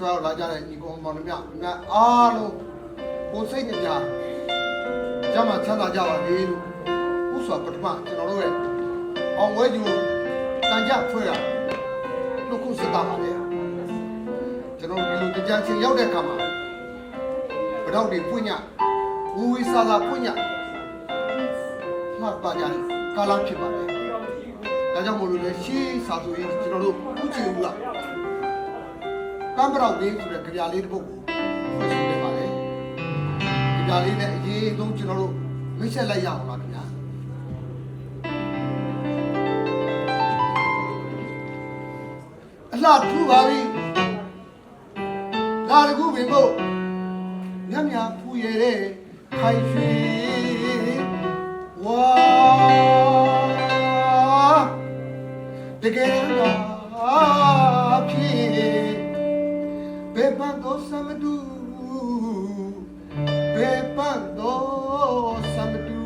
ကြွားလာကြတဲ့ညီကောင်မောင်နှမများအားလုံးကိုယ်စိတ်နှပြကျမ်းမှာချမ်းသာကြပါလေလို့ဥစွာပထမကျွန်တော်တို့ရဲ့အောင်ဝဲကျူတန်ကြဖွဲ့ရလို့ခုစစ်တာပါလေကျွန်တော်ဒီလိုကြံချင်းရောက်တဲ့အခါမှာဗတော့တွေပွင့်ညဝူဝီစာစာပွင့်ညမှတ်ပါကြတယ်ကာလဖြစ်ပါတယ်ဒါကြောင့်မို့လို့လေရှေးစာဆိုရင်ကျွန်တော်တို့ဥချေဘူးလား ကံပရောက်လေးဆိုတဲ့ကြပြလေးတစ်ပုဒ်ကိုဖွဲ့ဆိုနေပါလေကြပြလေးနဲ့အရေးဆုံးကျွန်တော်တို့မိတ်ဆက်လိုက်ရအောင်ပါခင်ဗျာအလှထူပါပြီလာတကူပင်ဖို့ညံ့ညဖူရတဲ့ခိုင်ရွှေဝါတကယ် ယ်ပန်းတော့စမတူဘယ်ပန်းတော့စမတူ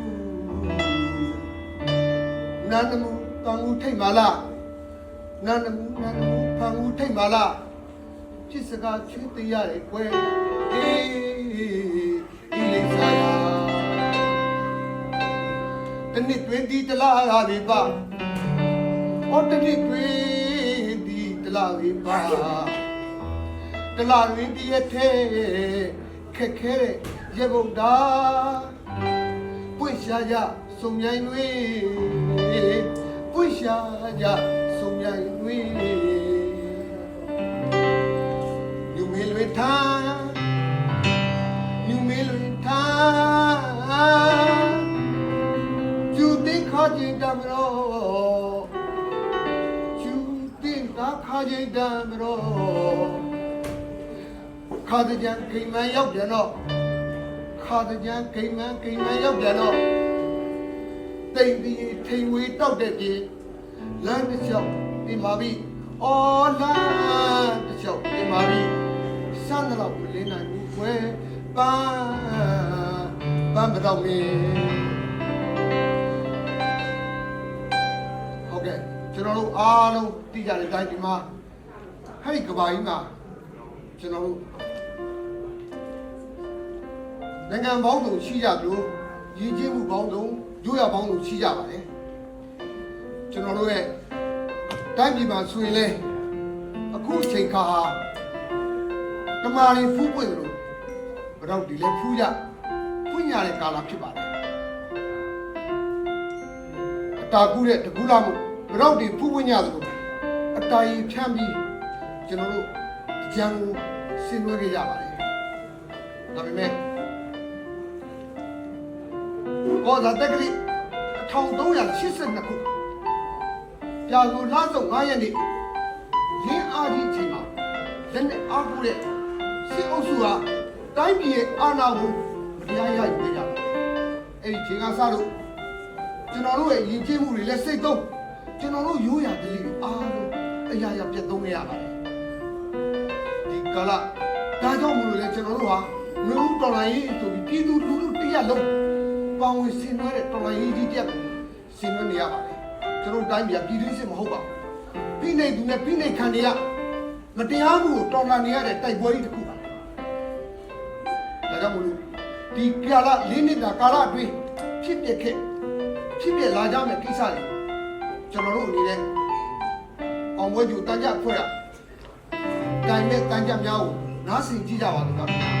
နန္ဒမူတန်ဦးထိတ်မာလားနန္ဒမူနန္ဒမူဖန်ဦးထိတ်မာလားဖြစ်စကားချွေးတရတယ်ကွယ်အေးဒီလေးစားရတနစ်တွင်ဒီတလားရပြီပါဟောတနစ်တွင်ဒီတလားပြီပါ တလားတွင်ဒီရဲ့ထဲခက်ခဲတဲ့ရေကုန်တာပွင့်ရှားကြစုံမြိုင်တွင်ပွင့်ရှားကြစုံမြိုင်တွင်ယူမေလွေထားယူမေလွေထားကျူတင်ခါကျင်တမရောကျူတင်တာ ခါကျင်တမရောခါတဲ့ကြံခိမ်မန်ရောက်ပြန်တော့ခါတဲ့ကြံခိမ်မန်ခိမ်မန်ရောက်ပြန်တော့တိမ်ဒီထိန်ဝေးတောက်တဲ့ပြေလမ်းတစ်လျှောက်ဒီမာပြီအော်လမ်းတစ်လျှောက်ဒီမာပြီစမ်းတော့မလင်းနိုင်ဘူးကွယ်ပန်းပန်းမတော့မင်းဟုတ်ကဲ့ကျွန်တော်တို့အားလုံးသိကြတဲ့အတိုင်းဒီမှာဟဲ့ဒီကဘာကြီးမှာကျွန်တော်တို့ နိုင်ငံပေါင်းစုံရှိကြသလိုရည်ကြီးမှုပေါင်းစုံရိုးရပေါင်းစုံရှိကြပါတယ်ကျွန်တော်တို့ရဲ့တိုင်းပြည်မှာဆိုရင်လေအခုအချိန်ခါဟာတမာရီဖူးပွင့်လို့ဘယ်တော့ဒီလဲဖူးရပွင့်ရတဲ့ကာလဖြစ်ပါတယ်အတာကူးတဲ့တကူးလာမှုဘယ်တော့ဒီဖူးပွင့်ရသလိုအတာရီဖြန့်ပြီးကျွန်တော်တို့ကြံကိုဆင်းနွှဲခဲ့ကြပါတယ်ဒါပေမဲ့ ကောဇာတက်ကလေး1382ခုပြာကိုလာဆုံး9ရက်နေ့ရင်းအားကြီးချိန်မှာလက်နဲ့အားကိုးတဲ့စစ်အုပ်စုကတိုင်းပြည်ရဲ့အာဏာကိုမတရားရယူနေကြတယ်။အဲ့ဒီချိန်ကစလို့ကျွန်တော်တို့ရဲ့ယဉ်ကျေးမှုတွေလည်းစိတ်သုံးကျွန်တော်တို့ရိုးရာဓလေ့တွေအားလုံးအရာရာပြတ်သုံးနေရပါတယ်။ဒီကလာဒါကြောင့်မလို့လဲကျွန်တော်တို့ဟာမြို့တော်လိုင်းရေးဆိုပြီးပြည်သူလူထုတရက်လုံး ပေါင်းဝင်ဆင်နွှဲတဲ့တော်လိုင်းရေးကြီးတစ်ရက်ကိုဆင်နွှဲနေရပါတယ်။ကျွန်တော်တို့တိုင်းပြည်ကပြည်သူစစ်မဟုတ်ပါဘူး။ပြည်နေသူနဲ့ပြည်နေခံတွေကမတရားမှုကိုတော်လှန်နေရတဲ့တိုက်ပွဲကြီးတစ်ခုပါဒါကြောင့်မလို့ဒီကာလလေးနှစ်တာကာလအတွင်းဖြစ်ပျက်ခဲ့ဖြစ်ပျက်လာကြမယ့်ကိစ္စတွေကျွန်တော်တို့အနေနဲ့အောင်ပွဲကျူတန်ကြဖွဲ့ရတိုင်မဲ့တန်ကြများကိုနားဆင်ကြည့်ကြပါလို့ค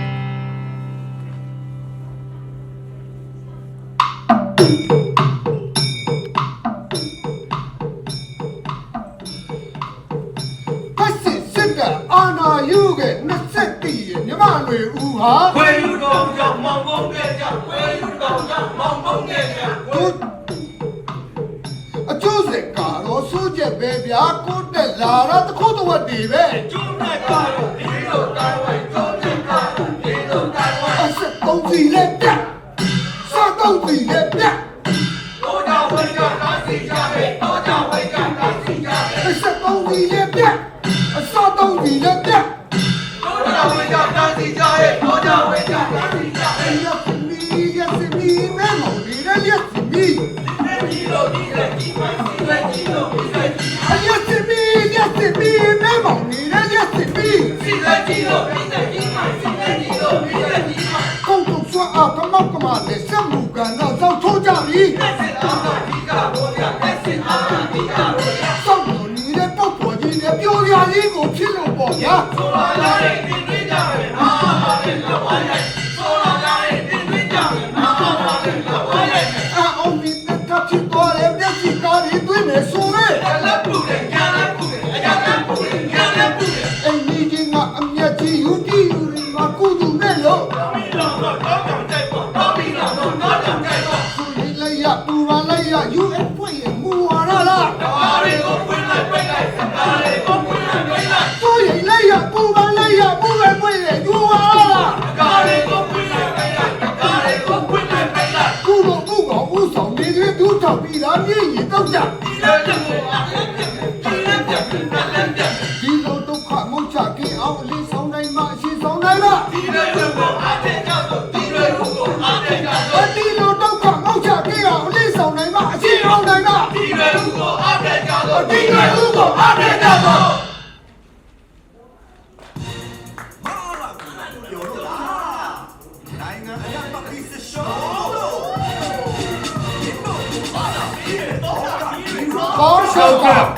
တော်ကြောင့်မောင်ကုန်းခဲ့ကြခွေယူတော်ကြောင့်မောင်ကုန်းခဲ့ကြတို့အကျိုးစကတော့စိုးချက်ပဲဗျာကိုတက်လာတော့တစ်ခုတစ်ဝက်တည်ပဲကျုံးနဲ့ကားလို့ဒီလိုတိုင်းဝိုင်းကျုံးနဲ့ကားလို့ဒီလိုတိုင်းဝိုင်းအဆက်သုံးစီလက်ပြတ်စားသုံးစီလက် ဖြစ်လို့ပေါ့ဗျာဆိုလာလာတဲ့ဒီတွေ့ကြမယ်ဟာပါတဲ့လဝါရို ဒီလက်ချက်ကိုအားလက်ချက်ဒီလက်ချက်ဒီလက်ချက်ဒီလိုဒုက္ခမုတ်ချကင်းအောင်အလေးဆောင်နိုင်မှအရှိဆောင်နိုင်လား ဒီလက်ချက်ကိုအားတဲ့ကြတော့ဒီလက်ကိုအားတဲ့ကြအတော့ဒီလိုဒုက္ခမုတ်ချကင်းအောင်အလေးဆောင်နိုင်မှအရှိဆောင်နိုင်လားဒီလက်ကိုအားတဲ့ကြတော့ဒီလက်ကိုအားတဲ့ကြတော့ ကော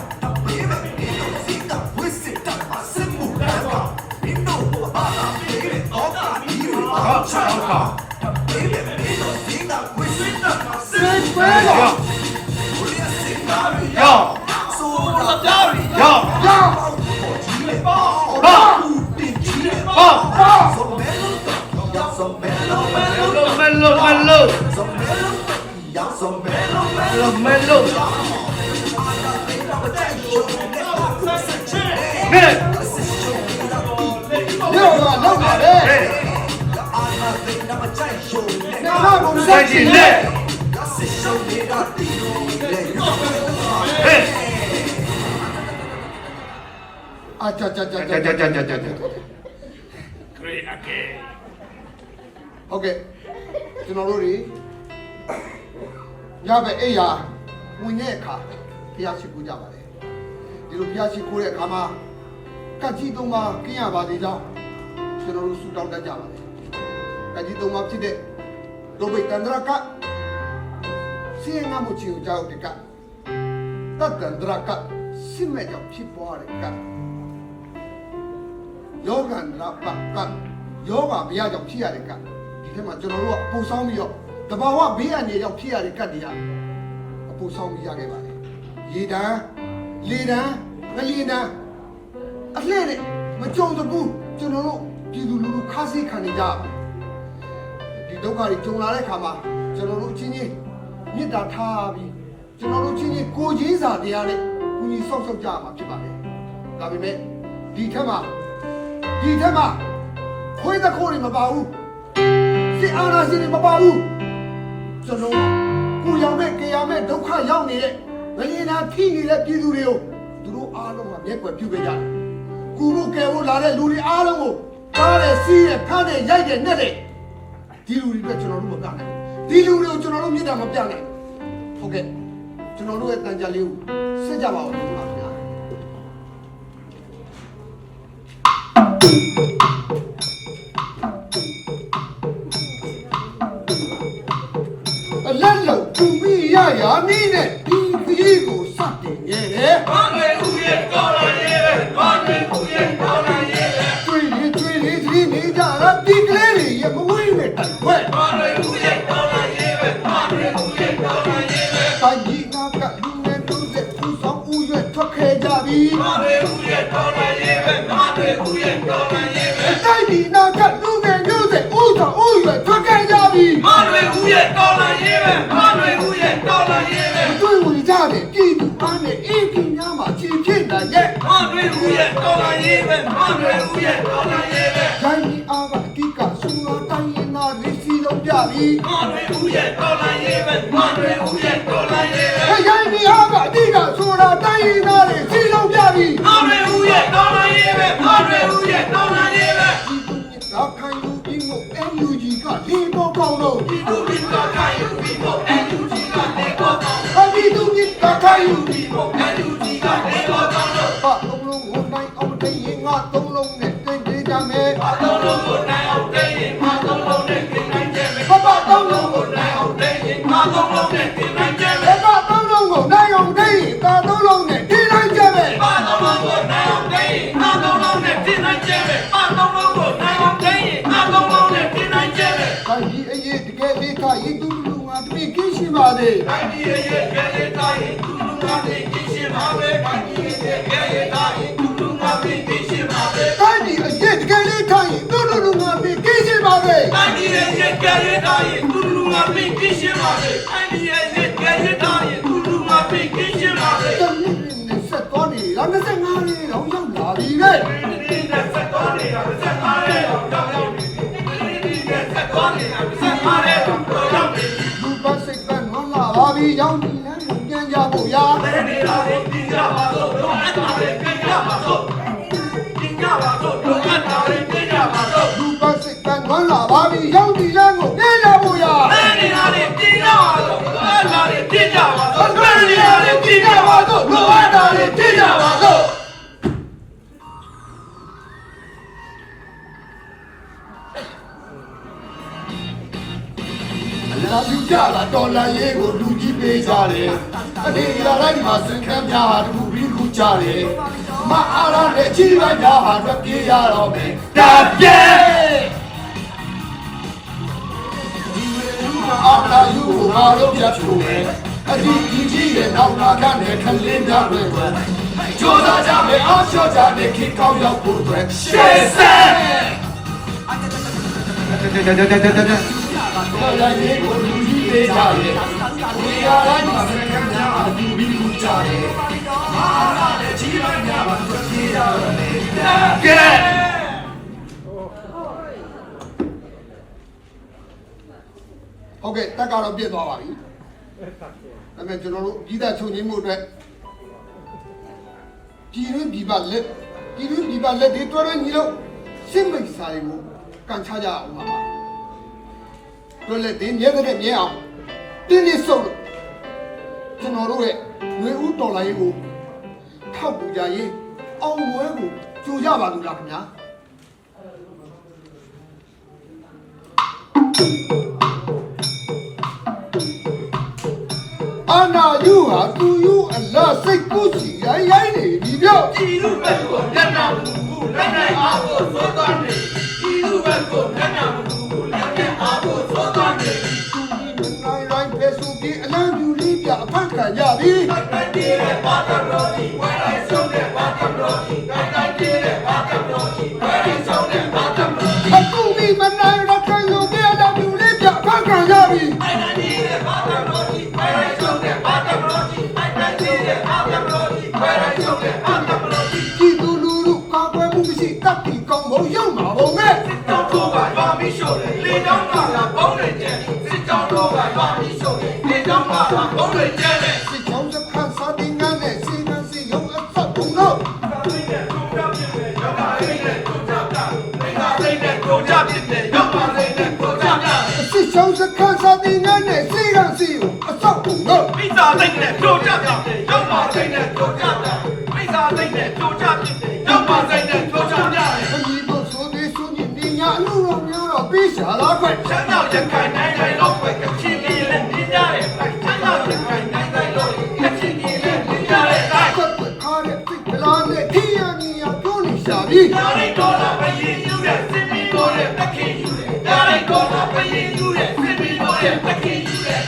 ကြကြကြကြကြကြခရီးအကေဟုတ်ကဲ့ကျွန်တော်တို့တွေရပဲအိယာဝင်တဲ့အခါဘုရားရှိခိုးကြပါလေဒီလိုဘုရားရှိခိုးတဲ့အခါမှာကတ်ကြီးသုံးပါးกินရပါသေးကြောင်းကျွန်တော်တို့ဆုတောင်းတတ်ကြပါလေကတ်ကြီးသုံးပါးဖြစ်တဲ့ဒုဗိတန္တရကစီငါမှုချီကိုကြောက်တဲ့ကတတ္တန္တရကစိမဲ့ကြောင့်ဖြစ်ပွားတဲ့က ယောဂန္တရပကယောဂဘုရားကြောင့်ဖြစ်ရတဲ့ကဒီထဲမှာကျွန်တော်တို့ကပူဆောင်းပြီးတော့တဘာဝဘေးအန္တရာယ်ကြောင့်ဖြစ်ရတဲ့ကတွေကအပူဆောင်းပြီးရခဲ့ပါလေရေတန်းလေတန်းငလျင်တန်းအလှဲ့နဲ့မကြုံတဘူးကျွန်တော်တို့ပြည်သူလူထုခါးစီခံနေကြပါဒီဒုက္ခတွေကြုံလာတဲ့ခါမှာကျွန်တော်တို့အချင်းချင်းမေတ္တာထားပြီးကျွန်တော်တို့ချင်းချင်းကိုချင်းစာတရားနဲ့ကူညီဆောက်ရှောက်ကြရမှာဖြစ်ပါတယ်ဒါပေမဲ့ဒီထက်မှာ ဒီထက်မှာခွေးတခိုးတွေမပါဘူးစစ်အာဏာရှင်တွေမပါဘူးကျွန်တော်ကိုရောင်မဲ့ကြရမဲ့ဒုက္ခရောက်နေတဲ့ငလျင်နာထိနေတဲ့ပြည်သူတွေကိုသူတို့အားလုံးကမျက်ကွယ်ပြုခဲ့ကြတယ်ကူဖို့ကယ်ဖို့လာတဲ့လူတွေအားလုံးကိုကားတဲ့စီးတဲ့ဖမ်းတဲ့ရိုက်တဲ့နဲ့တဲ့ဒီလူတွေအတွက်ကျွန်တော်တို့မပြနိုင်ဘူးဒီလူတွေကိုကျွန်တော်တို့မြစ်တာမပြနိုင်ဘူးဟုတ်ကဲ့ကျွန်တော်တို့ရဲ့တန်ကြလေးကိုစစ်ကြပါဦး အလက်လောက်သူမိရရာနည်းနဲ့ဒီခရီးကိုစတင်ခဲ့တယ်ဘာလဲဦးရဲ့တော်လာရဲ့ဘာလဲဦးရဲ့တော်လာရဲ့။တွေ့လေတွေ့လေဒီနေကြတာဒီကလေးတွေရမဝေးနဲ့တိုင်ွက်ဘာလဲဦးရဲ့တော်လာရဲ့ဘာလဲဦးရဲ့တော်လာရဲ့။တိုင်းကြီးကကလူငယ်တို့ဆက်သူဆောင်ဦးရွက်ထွက်ခဲ့ကြပြီဘာလဲဦးရဲ့တော်လာရဲ့ဘာလဲဦးရဲ့တော်လာရဲ့။ ရဲ့တော်လာရဲ့။တိုင်းဒီအားကအတိကဆူလာတိုင်းရင်သားလေးစီလုံးကြပြီဘာလဲဦးရဲ့တော်လာရဲ့ဘာလဲဦးရဲ့တော်လာရဲ့။တိုင်းဒီအားကအတိကဆူလာတိုင်းရင်သားလေး စေတိုင်းပြည်ရဲ့ရဲရဲတိုင်းသူလူငါပြည်ကင်းရှင်းပါပဲတိုင်းပြည်ရဲ့ရဲရဲတိုင်းသူလူငါပြည်ကင်းရှင်းပါပဲတိုင်းပြည်အရေးတကယ်လေးထိုင်ရင်သူတို့လူငါပြေကင်းရှင်းပါစေတိုင်းပြည်ရဲ့ရဲရဲတိုင်းသူလူငါပြည်ကင်းရှင်းပါပဲ ပါတော့တော့အတားလေးပြကြပါတော့လူပတ်စိတ်ကနွမ်းလာပါပြီရောက်ပြီလမ်းကိုပြန်ကြဖို့ရာနေနေတာလေးပြကြပါတော့အတားလေးပြကြပါတော့နေနေတာလေးပြကြပါတော့တော့အတားလေးပြကြပါတော့အလားတူကြလာတော်လန်ရေးကိုလူကြီးပေးကြတယ်အနေရာလိုက်မှာစင်ကမ်းများဟာတခုပြီးခုကြတယ် မအားရတဲ့ကြီးပိုင်းများဟာတော့ပြေးရတော့မယ်တပြဲအာလာယူကိုငါတို့ပြတ်ဖြိုမယ်အဒီကြီးကြီးရဲ့နောက်နာကနေခလင်းများတွေကြိုးစားကြမယ်အောင်လျှော့ကြမယ်ခေကောင်းရောက်ဖို့အတွက်ရှေ့ဆက်တော်ရည်ကိုလူကြီးပေးကြရဲ့ဒီရတိုင်းမှာစကမ်းများအတူပြီးခုကြရဲ့မာလာတဲ့ကြီး ပိုင်းများမှာတွေ့ပြေးရတော့မယ်ကဲဟုတ်ကဲ့တက်ကတော့ပြည့်သွားပါပြီဒါပေမဲ့ကျွန်တော်တို့ကြီးသက်ချုပ်ငင်းမှုအတွက်ပြည်ရင်းပြည်ပလက်ပြည်ရင်းပြည်ပလက်တွေတွဲတွဲညီလို့ရှင်းမိတ်စာတွေကိုကန်ချကြအောင်ပါပါတွဲလက်တွေမြဲတဲ့မြဲအောင်တင်းတင်းဆုပ်လို့ကျွန်တော်တို့ရဲ့ຫນွေဦးတော်လိုင်းကို ထောက်ပူကြရေးအောင်ပွဲကိုကြိုကြပါလို့လားခင်ဗျာအနာယူဟာသူယူအလားစိတ်ကူးစီရိုင်းရိုင်းနေပြီပြောဒီလူဘက်ကိုလက်နာမှုဘူးလက်နဲ့အားကိုသိုးသွားနေဒီလူဘက်ကိုလက်နာမှုဘူးလက်နဲ့အားကိုသိုးသွားနေသူဒီနိုင်ရိုင်းပဲဆိုပြီးအလံပြူလေးပြအဖတ်ခံရပြီတိုင်းပြည်ရဲ့ဘာသာတော်ကြီးဝဲ ကြတာစစ်ချောင်းစခန်းစာ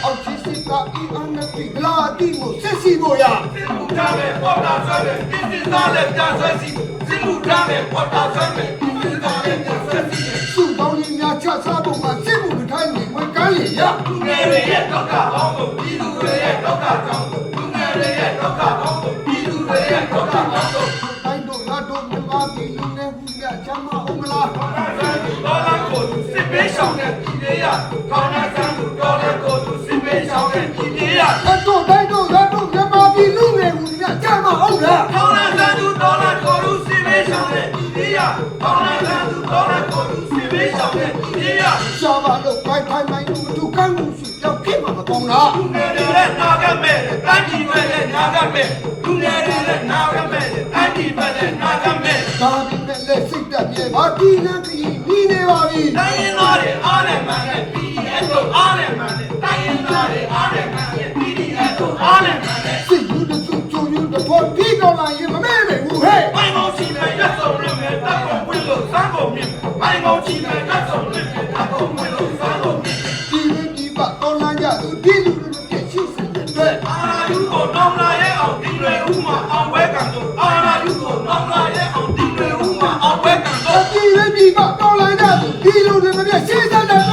အောက်ချစ်စစ်ကအီအန်နဲ့ဒီကလာတီကိုစစ်စီဖို့ရစင်မှုထားမဲ့ပေါ်တာဆွဲမဲ့ပြင်းပြသားနဲ့ကြာဆွဲစီစင်မှုထားမဲ့ပေါ်တာဆွဲမဲ့ပြင်းပြသားနဲ့ကြာဆွဲစီစုပေါင်းကြီးများချစားဖို့မှာစစ်မှုမထိုင်းနေဝင်ကန်းလေရလူငယ်တွေရဲ့ဒုက္ခပေါင်းကိုပြည်သူတွေရဲ့ဒုက္ခကြောင့်လူငယ်တွေရဲ့ဒုက္ခပေါင်းကိုပြည်သူတွေရဲ့ဒုက္ခပေါင်းကိုတိုင်းတို့ငါတို့မြန်မာပြည်လူငယ်မှုများချမ်းမအောင်မလားဒေါ်လာကိုသူစစ်ပေးဆောင်တဲ့ပြည်သေးရခေါင်းနာ ပေးဆောင်တဲ့ပြည်သေးရအတို့တိုင်းတို့ငါတို့မြန်မာပြည်လူငယ်မှုများချမ်းမအောင်လားခေါင်းနာဆန်းသူဒေါ်လာကိုသူစစ်ပေးဆောင်တဲ့ပြည်သေးရခေါင်းနာဆန်းသူဒေါ်လာကိုသူစစ်ပေးဆောင်တဲ့ပြည်သေးရရှာပါလို့ခိုင်ခိုင်မိုင်းတို့သူကန်းမှုရှိရောက်ဖြစ်မှာမကောင်းလားလူငယ်တွေနဲ့နာဂမဲ့တိုင်းပြည်ပဲနဲ့နာဂမဲ့လူငယ်တွေနဲ့နာဂမဲ့တိုင်းပြည်ပဲနဲ့နာဂမဲ့ဒါပေမဲ့လက်စိတ်တက်ပြေပါဒီလန်းကြီးပြီးနေပါပြီတိုင်းရင်းသားတွေအားနဲ့မှန်တဲ့ PDF တို့အား ပြည်လည်းပြည်ကတော်လိုက်ကြသူဒီလိုတွေမပြတ်ရှင်းစ